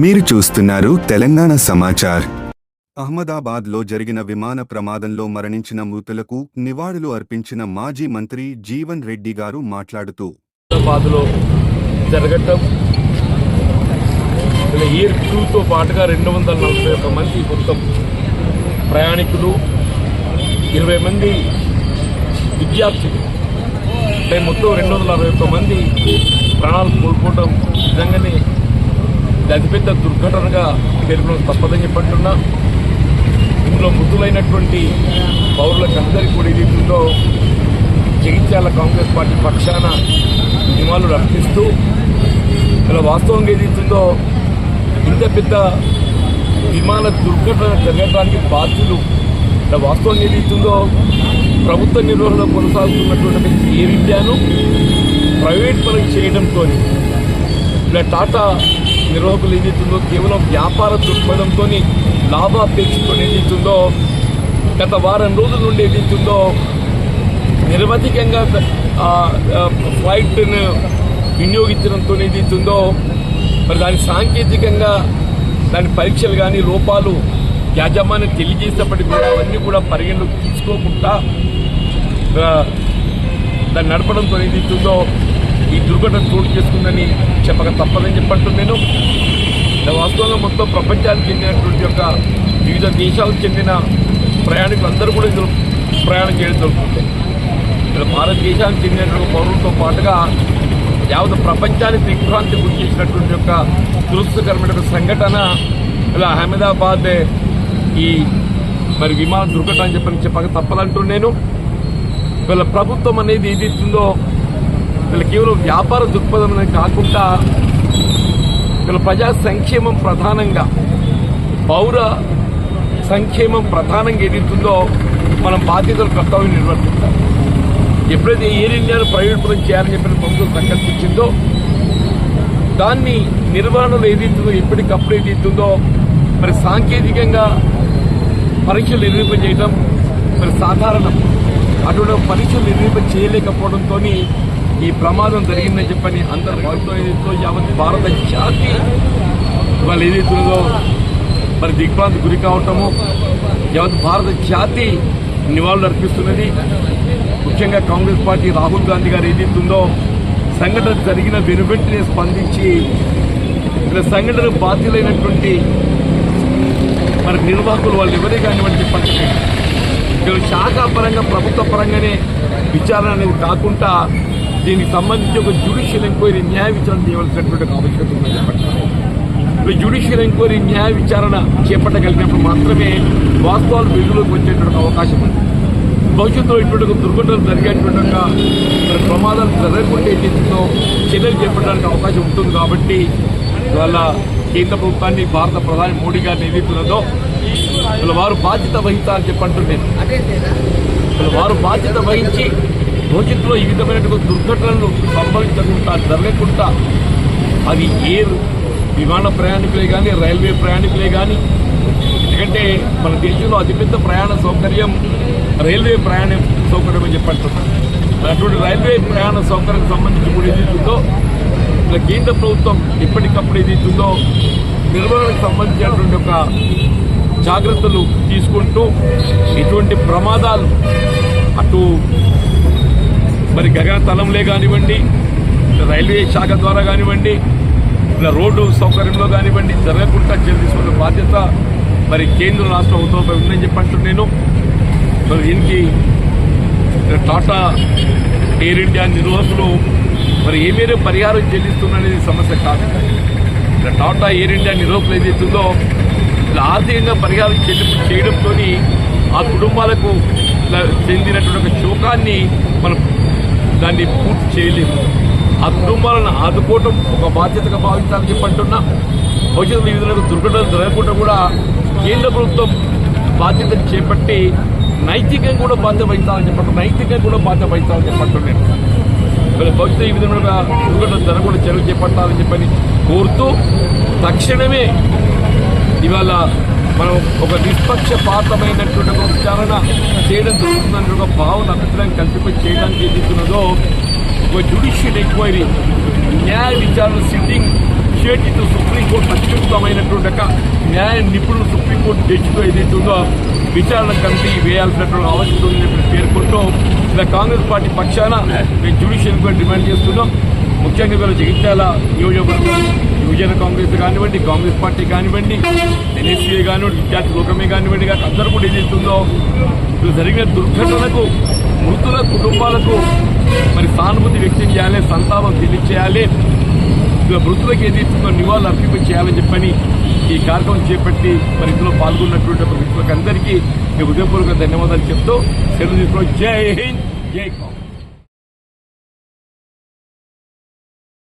మీరు చూస్తున్నారు తెలంగాణ సమాచార్. అహ్మదాబాద్లో జరిగిన విమాన ప్రమాదంలో మరణించిన మృతులకు నివాళులు అర్పించిన మాజీ మంత్రి జీవన్ రెడ్డి గారు మాట్లాడుతూ జరగటం ఇలా ఇయర్ టూతో పాటుగా రెండు వందల నలభై ఒక్క మంది మొత్తం ప్రయాణికులు ఇరవై మంది విద్యార్థులు అంటే మొత్తం రెండు వందల అరవై ఒక్క మంది ప్రాణాలు కోల్పోవడం అతిపెద్ద దుర్ఘటనగా పేర్కొనడం తప్పదని చెప్పంటున్నా. ఇందులో మృతులైనటువంటి పౌరులకు అందరికీ కూడా ఏదైతుందో జగిత్యాల కాంగ్రెస్ పార్టీ పక్షాన నియమాలు అర్పిస్తూ ఇలా వాస్తవంగా ఏదైతుందో ఇంత పెద్ద విమాన దుర్ఘటన జరగడానికి బాధ్యులు ఇలా వాస్తవంగా ఏదైతుందో ప్రభుత్వ నిర్వహణలో కొనసాగుతున్నటువంటి ఏ విద్యను ప్రైవేట్ పనులు చేయడంతో ఇలా టాటా నిర్వాహకులు ఏదైతుందో కేవలం వ్యాపార దృక్పథంతో లాభాపేక్షతో ఏదైతుందో గత వారం రోజుల నుండి ఏదైతుందో నిరవధికంగా ఫ్లైట్ను వినియోగించడంతో ఏదైతుందో మరి దాని సాంకేతికంగా దాని పరీక్షలు కానీ లోపాలు యాజమాన్యం తెలియజేసినప్పటికీ కూడా అవన్నీ కూడా పరిగణలోకి తీసుకోకుండా దాన్ని నడపడంతో ఏదైతుందో ఈ దుర్ఘటన చోటు చేసుకుందని చెప్పక తప్పదని చెప్పంటూ నేను. వాస్తవంగా మొత్తం ప్రపంచానికి చెందినటువంటి యొక్క వివిధ దేశాలకు చెందిన ప్రయాణికులందరూ కూడా ఇందులో ప్రయాణం చేయడం జరుగుతుంది. ఇక్కడ భారతదేశానికి చెందినటువంటి పౌరులతో పాటుగా యావత్ ప్రపంచానికి దిగ్భ్రాంతి గురి చేసినటువంటి యొక్క దురస్థకరమైన సంఘటన ఇలా అహ్మదాబాద్ ఈ మరి విమాన దుర్ఘటన అని చెప్పని చెప్పక తప్పదంటూ నేను. వీళ్ళ ప్రభుత్వం అనేది ఏది ఇస్తుందో వీళ్ళు కేవలం వ్యాపార దృక్పథం కాకుండా వీళ్ళ ప్రజా సంక్షేమం ప్రధానంగా పౌర సంక్షేమం ప్రధానంగా ఏదైతుందో మనం బాధ్యతలు కర్తవ్యం నిర్వర్తిస్తాం ఎప్పుడైతే ఎయిర్ ఇండియాను ప్రైవేట్ చేయాలని చెప్పిన ప్రభుత్వం సంకల్పించిందో దాన్ని నిర్వహణలో ఏదైతుందో ఎప్పటికప్పుడు ఏదైతుందో మరి సాంకేతికంగా పరీక్షలు నిర్వహింప చేయడం మరి సాధారణం. అటువంటి పరీక్షలు నిర్వహింప చేయలేకపోవడంతో ఈ ప్రమాదం జరిగిందని చెప్పని అందరు వారితో ఏదైతే యావత్ భారత జాతి వాళ్ళు ఏదైతుందో మరి దిగ్భ్రాంతి గురి కావటము యావత్ భారత జాతి నివాళులు అర్పిస్తున్నది. ముఖ్యంగా కాంగ్రెస్ పార్టీ రాహుల్ గాంధీ గారు ఏదైతుందో సంఘటన జరిగిన వెనువెంటనే స్పందించి ఇలా సంఘటన బాధ్యులైనటువంటి మరి నిర్వాహకులు వాళ్ళు ఎవరే కానివ్వండి చెప్పండి. వీళ్ళు శాఖాపరంగా ప్రభుత్వ పరంగానే విచారణ అనేది కాకుండా దీనికి సంబంధించి ఒక జ్యుడిషియల్ ఎంక్వైరీ న్యాయ విచారణ చేయవలసినటువంటి ఒక ఆవశ్యకత ఉందని చెప్పండి. జ్యుడిషియల్ ఎంక్వైరీ న్యాయ విచారణ చేపట్టగలిగినప్పుడు మాత్రమే వాస్తవాలు వెలుగులోకి వచ్చేటువంటి అవకాశం ఉంది. భవిష్యత్తులో ఇటువంటి ఒక దుర్ఘటనలు జరిగేటువంటి ప్రమాదాలు జరగకుండా ఏదైతుందో చర్యలు చేపట్టడానికి అవకాశం ఉంటుంది కాబట్టి ఇవాళ కేంద్ర ప్రభుత్వాన్ని భారత ప్రధాని మోడీ గారిని ఏదైతున్నదో వారు బాధ్యత వహిస్తారని చెప్పంటున్నాను వారు బాధ్యత వహించి భవిష్యత్తులో ఈ విధమైనటువంటి దుర్ఘటనలు సంభవించకుండా జరగకుండా అది ఏ విమాన ప్రయాణికులే కానీ రైల్వే ప్రయాణికులే కానీ ఎందుకంటే మన దేశంలో అతిపెద్ద ప్రయాణ సౌకర్యం రైల్వే ప్రయాణ సౌకర్యం అని అటువంటి రైల్వే ప్రయాణ సౌకర్యం సంబంధించి కూడా ఏదైతుందో ఇలా కేంద్ర ప్రభుత్వం ఎప్పటికప్పుడు ఏదైతుందో నిర్వహణకు సంబంధించినటువంటి ఒక జాగ్రత్తలు తీసుకుంటూ ఇటువంటి ప్రమాదాలు అటు మరి గగనతలంలే కానివ్వండి రైల్వే శాఖ ద్వారా కానివ్వండి ఇలా రోడ్డు సౌకర్యంలో కానివ్వండి జరగకుండా చర్య బాధ్యత మరి కేంద్ర రాష్ట్ర ప్రభుత్వంపై ఉందని చెప్పంటున్నాను నేను మరి దీనికి టాటా ఎయిర్ ఇండియా నిర్వాహకులు మరి ఏ పరిహారం చెల్లిస్తున్నది సమస్య కాదు. ఇలా టాటా ఎయిర్ ఇండియా నిర్వాహకులు ఏదైతుందో ఇలా ఆర్థికంగా పరిహారం చెల్లింపు చేయడంతో ఆ కుటుంబాలకు ఇలా చెందినటువంటి ఒక శోకాన్ని మనం దాన్ని పూర్తి చేయలేము. ఆ కుటుంబాలను ఆదుకోవటం ఒక బాధ్యతగా భావించాలని చెప్పంటున్నా. భవిష్యత్తు ఈ విధంగా దుర్ఘటనలు జరగకుండా కూడా కేంద్ర ప్రభుత్వం బాధ్యతను చేపట్టి నైతికంగా కూడా బాధ్యత వహించాలని చెప్పండి నైతికంగా కూడా బాధ్యత వహించాలని చెప్పంటున్నాను మరి భవిష్యత్తు ఈ విధంగా దుర్ఘటన జరగకుండా చర్యలు చేపట్టాలని చెప్పని కోరుతూ తక్షణమే ఇవాళ మనం ఒక నిష్పక్షపాతమైనటువంటి ఒక విచారణ చేయడం జరుగుతుందని ఒక భావన అభిప్రాయం కల్పింప చేయడానికి ఏదైతున్నదో ఒక జ్యుడిషియల్ ఎంక్వైరీ న్యాయ విచారణ సిట్టింగ్ చేతితో సుప్రీంకోర్టు అత్యుత్తమైనటువంటి ఒక న్యాయ నిపుణులు సుప్రీంకోర్టు జడ్జితో ఏదైతే ఉందో విచారణ కమిటీ వేయాల్సినటువంటి ఆవశ్యకత ఉందని పేర్కొంటూ ఇలా కాంగ్రెస్ పార్టీ పక్షాన మేము జ్యుడిషియల్ కూడా డిమాండ్ చేస్తున్నాం. ముఖ్యంగా వీళ్ళ జగిత్యాల నియోజకవర్గం యువజన కాంగ్రెస్ కానివ్వండి కాంగ్రెస్ పార్టీ కానివ్వండి ఎన్ఎస్సీఏ కానివ్వండి విద్యార్థి లోకమే కానివ్వండి కాక అందరూ కూడా ఏదైతుందో ఇప్పుడు జరిగిన దుర్ఘటనకు మృతుల కుటుంబాలకు మరి సానుభూతి వ్యక్తం చేయాలి సంతాపం తెలియచేయాలి ఇక మృతులకు ఏదైతుందో నివాళులు అర్పింప చేయాలని చెప్పని ఈ కార్యక్రమం చేపట్టి మరి ఇందులో పాల్గొన్నటువంటి వ్యక్తులకు అందరికీ ఈ హృదయపూర్వక ధన్యవాదాలు చెప్తూ సెలవు తీసుకున్నాం. జై హింద్ జై కాంగ్రెస్.